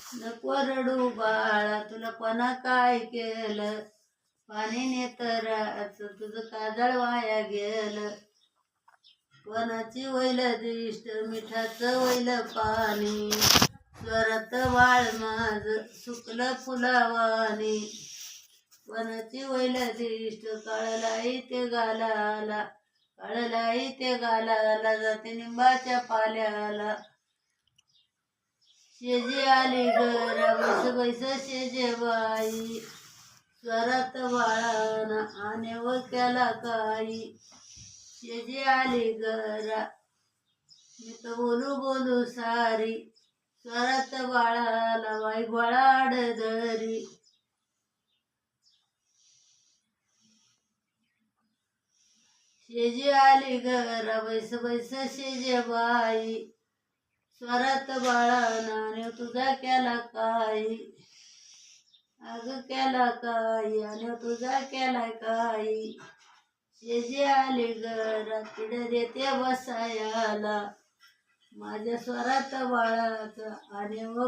नको रडू बाळा तुला कोणा काय केलं? पाणी तर तुझं काजळ वाया गेलं. कोणाची वैल दिष्ट? मिठाचं वैल पाणी. स्वरात वाळ माझ सुकलं फुलावानी. कोणाची वैल दिष्ट? कळलाई ते गालाला कळलाई ते गालाला. जाते निंबाच्या पाल्याला. शेजे आली गरा बैस बैस शेजे बाई स्वरात बाळाना आणि वक्याला काही. शेजे आली गरा मी तर बोलू बोलू सारी. स्वरात बाळाला बाई बळाड धरी. शेजे आली गरा बैस बैस शेजे बाई स्वरात बाळाना तुझा केला काही अग केला काय आणि तुझा केला काय? शेजे आली घरात तिडे देते बसायाला. माझ्या स्वरात बाळाचा आणि व